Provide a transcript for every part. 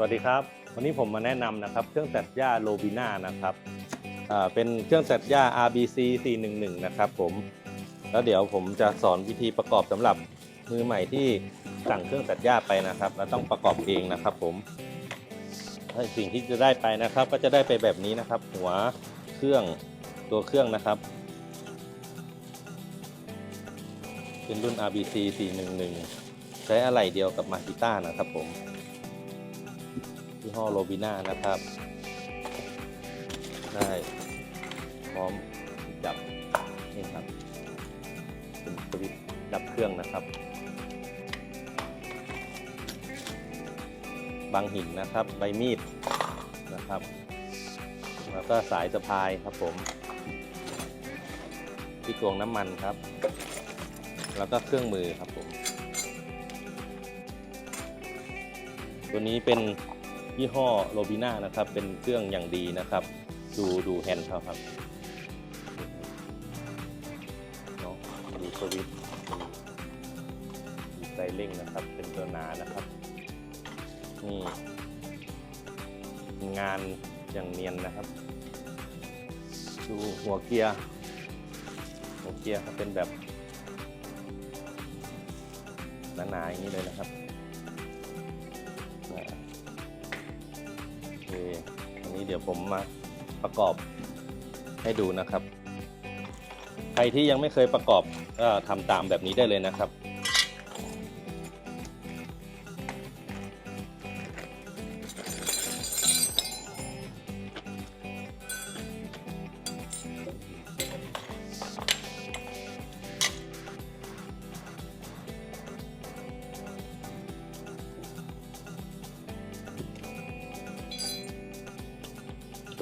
วัสดีครับ วันนี้ผมมาแนะนำนะครับเครื่องตัดหญ้าโลบิน่านะครับเป็นเครื่องตัดหญ้า RBC 411 นะครับผมแล้วเดี๋ยวผมจะสอนวิธีประกอบสำหรับมือใหม่ที่สั่งเครื่องตัดหญ้าไปนะครับแล้วต้องประกอบเองนะครับผมสิ่งที่จะได้ไปนะครับ ก็จะได้ไปแบบนี้นะครับ หัวเครื่องตัวเครื่องนะครับ เป็นรุ่น RBC 411 ใช้อะไหล่เดียวกับมาซิต้านะครับผม ยี่ห้อโรบิน่านะครับ ได้พร้อมจับนี่ครับเป็นสวิตช์ดับเครื่องนะครับ บางหินนะครับ ใบมีดนะครับ แล้วก็สายสะพายครับผม ที่ตวงน้ำมันครับ แล้วก็เครื่องมือครับผม ตัวนี้เป็น ยี่ห้อโรบิน่านะครับ เป็นเครื่องอย่างดีนะครับ ดูดูแฮนด์เขาครับเนาะดูสวิตช์มีไซเร่งนะครับ เป็นตัวหนานะครับนี่งานอย่างเนียนนะครับ ดูหัวเกียร์หัวเกียร์ครับเป็นแบบหนาๆอย่างนี้เลยนะครับ ดี๋ยวผมมาประกอบให้ดูนะครับ ใครที่ยังไม่เคยประกอบก็ทำตามแบบนี้ได้เลยนะครับ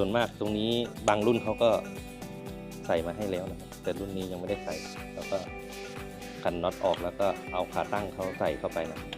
ส่วนมากตรงนี้บางรุ่นเขาก็ใส่มาให้แล้วนะครับแต่รุ่นนี้ยังไม่ได้ใส่ แล้วก็ขันน็อตออกแล้วก็เอาขาตั้งเขาใส่เข้าไปนะพ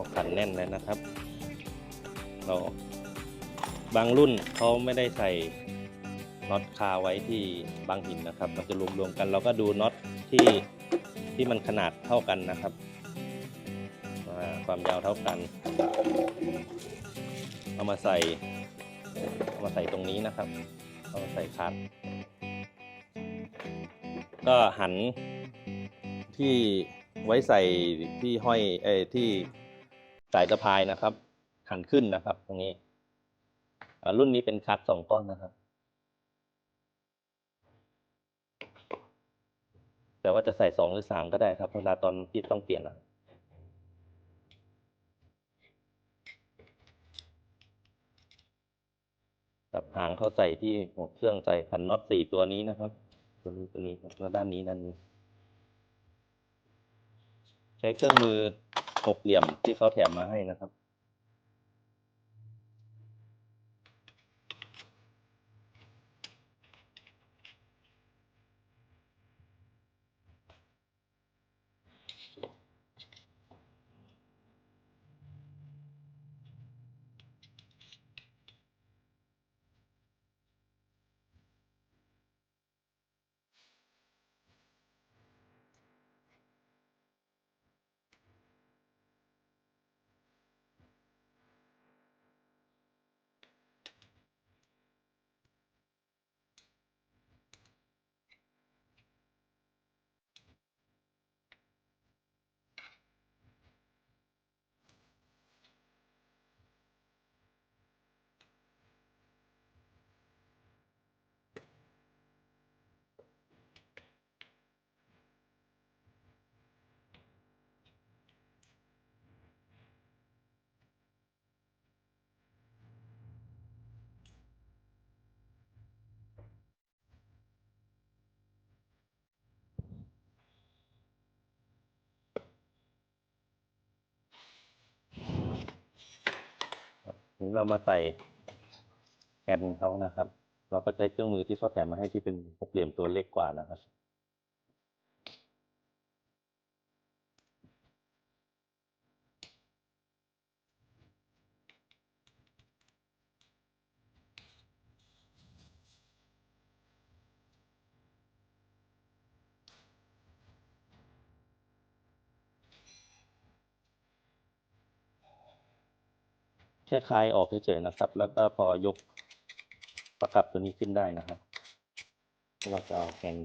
อขันแน่นเลยนะครับ เราบางรุ่นเขาไม่ได้ใส่น็อตคาไว้ที่บางหินนะครับ มันจะรวมๆกันเราก็ดูน็อตที่ที่มันขนาดเท่ากันนะครับ ความยาวเท่ากัน เอามาใส่เอามาใส่ตรงนี้นะครับ เอามาใส่คัดก็หันที่ไว้ใส่ที่ห้อยเอ้ที่ สายสะพายนะครับ หันขึ้นนะครับ ตรงนี้รุ่นนี้เป็นคัดสองก้อนนะครับ แต่ว่าจะใส่สองหรือสามก็ได้ครับเวลาตอนที่ต้องเปลี่ยนอะตับหางเขาใส่ที่หัวเครื่องใส่พันน็อตสี่ตัวนี้นะครับ ตัวนี้ตัวนี้แล้วด้านนี้ด้านนี้ ใช้เครื่องมือ หกเหลี่ยมที่เขาแถมมาให้นะครับ เรามาใส่แกนเขานะครับ เราก็ใช้เครื่องมือที่เขาแถมมาให้ที่เป็นหกเหลี่ยมตัวเล็กกว่านะครับ แค่คลายออกเฉยๆนะครับ แล้วก็พอยกประกับตัวนี้ขึ้นได้นะครับ เราจะเอาแกน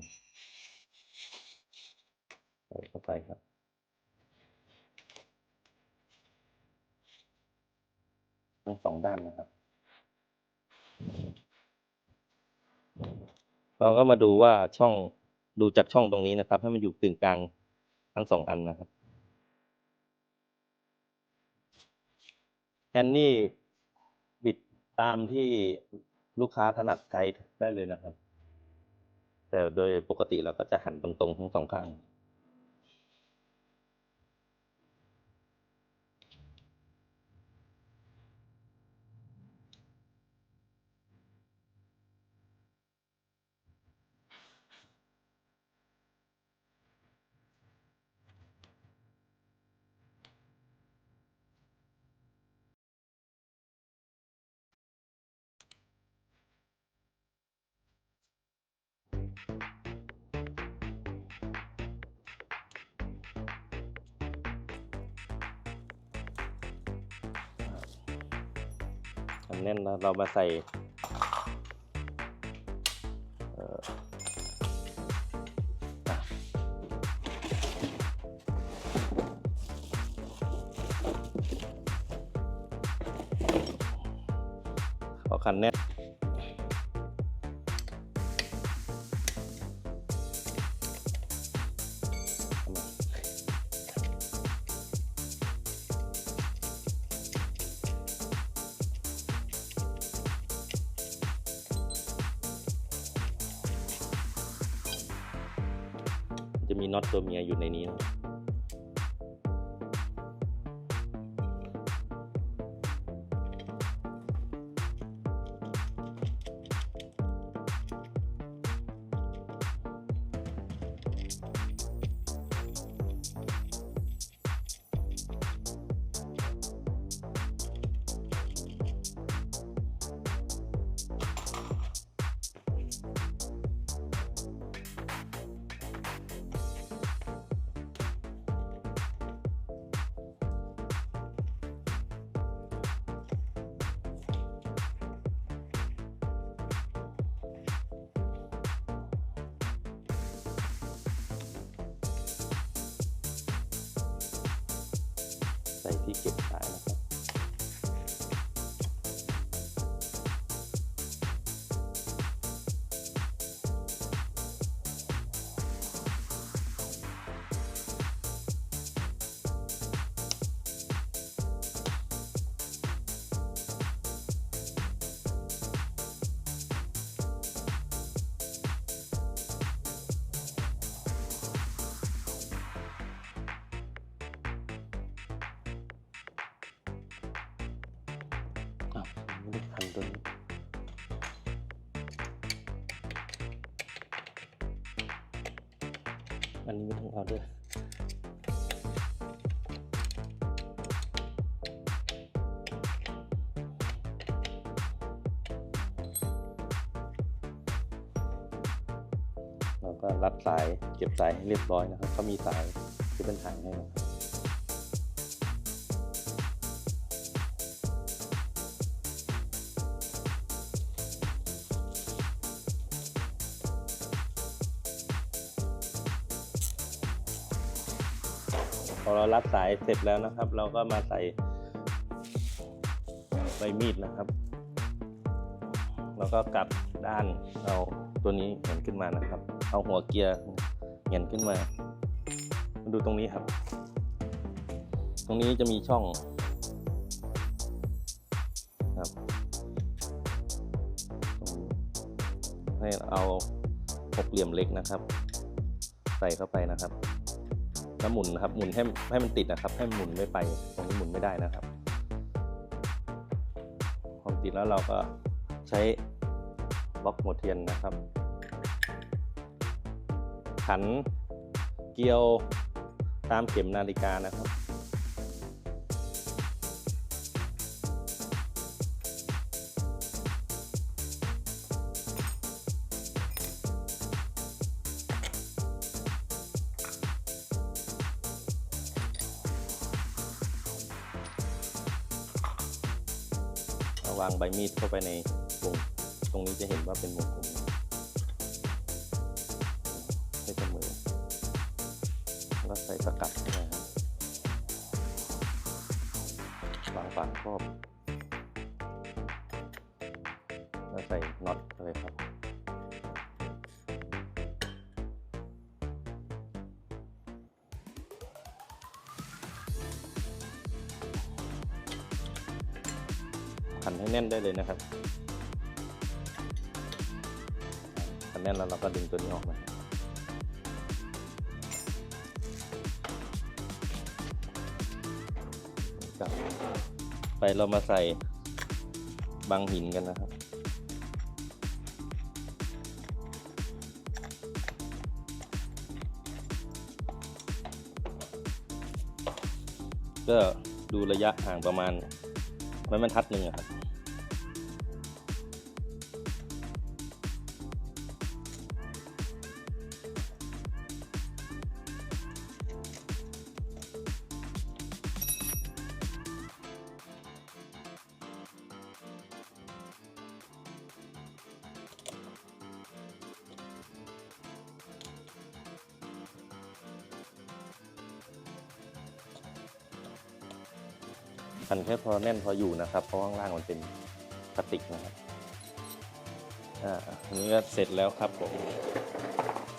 ใส่เข้าไปครับทั้งสองด้านนะครับ เราก็มาดูว่าช่องดูจากช่องตรงนี้นะครับ ให้มันอยู่กึ่งกลางทั้งสองอันนะครับ แคนนี่บิดตามที่ลูกค้าถนัดใช้ได้เลยนะครับ แต่โดยปกติเราก็จะหันตรงๆทั้งสองข้าง อันแน่นแล้วเรามาใส่เขอคันแน่น จะมีน็อตตัวเมียอยู่ในนี้ ใส่ที่เก็บสายาวไม่ได้ทันตัวนี้อันนี้ไม่ต้องเอาด้วยเราก็รัดสายเก็บสายให้เรียบร้อยนะครับ ก็มีสายที่เป็นถ่ายให้นะครับ พอเรารัดสายเสร็จแล้วนะครับ เราก็มาใส่ใบมีดนะครับ แล้วก็กลับด้านเอาตัวนี้เหยียนขึ้นมานะครับ เอาหัวเกียร์เหยียนขึ้นมา ดูตรงนี้ครับ ตรงนี้จะมีช่องครับให้เอาหกเหลี่ยมเล็กนะครับ ใส่เข้าไปนะครับ แล้วหมุนนะครับหมุนให้ให้มันติดนะครับ ให้มันหมุนไม่ไปตรงนี้หมุนไม่ได้นะครับติดแล้วเราก็ใช้บล็อกหัวเทียนนะครับ ขันเกลียวตามเข็มนาฬิกานะครับ วางใบมีดเข้าไปในวงตรงนี้จะเห็นว่าเป็นวงกลมใช้เสมอแล้วใส่สกัดเข้าไปครับวางฝาครอบ แน่นได้เลยนะครับขันแน่นแล้วเราก็ดึงตัวนี้ออกมาไปเรามาใส่บางหินกันนะครับก็ดูระยะห่างประมาณ ไม้บรรทัดหนึ่งครับ พันแค่พอแน่นพออยู่นะครับ เพราะข้างล่างมันเป็นพลาสติกนะครับอ่าอันนี้ก็เสร็จแล้วครับผม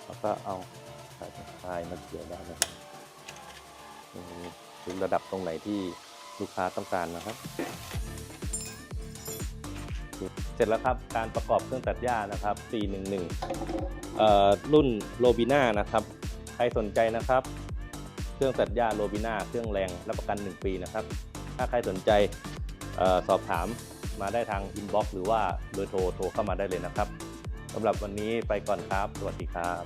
แล้วก็เอาสายพายมาเกี่ยวได้นะครับถึงระดับตรงไหนที่ลูกค้าต้องการนะครับ เสร็จแล้วครับการประกอบเครื่องตัดหญ้านะครับ 411เอ่อรุ่นโรบิน่านะครับ ใครสนใจนะครับ เครื่องตัดหญ้าโรบิน่าเครื่องแรงรับประกัน 1 ปีนะครับ ถ้าใครสนใจสอบถามมาได้ทางอินบ็อกซ์หรือว่าโดยโทรโทรเข้ามาได้เลยนะครับสำหรับวันนี้ไปก่อนครับ สวัสดีครับ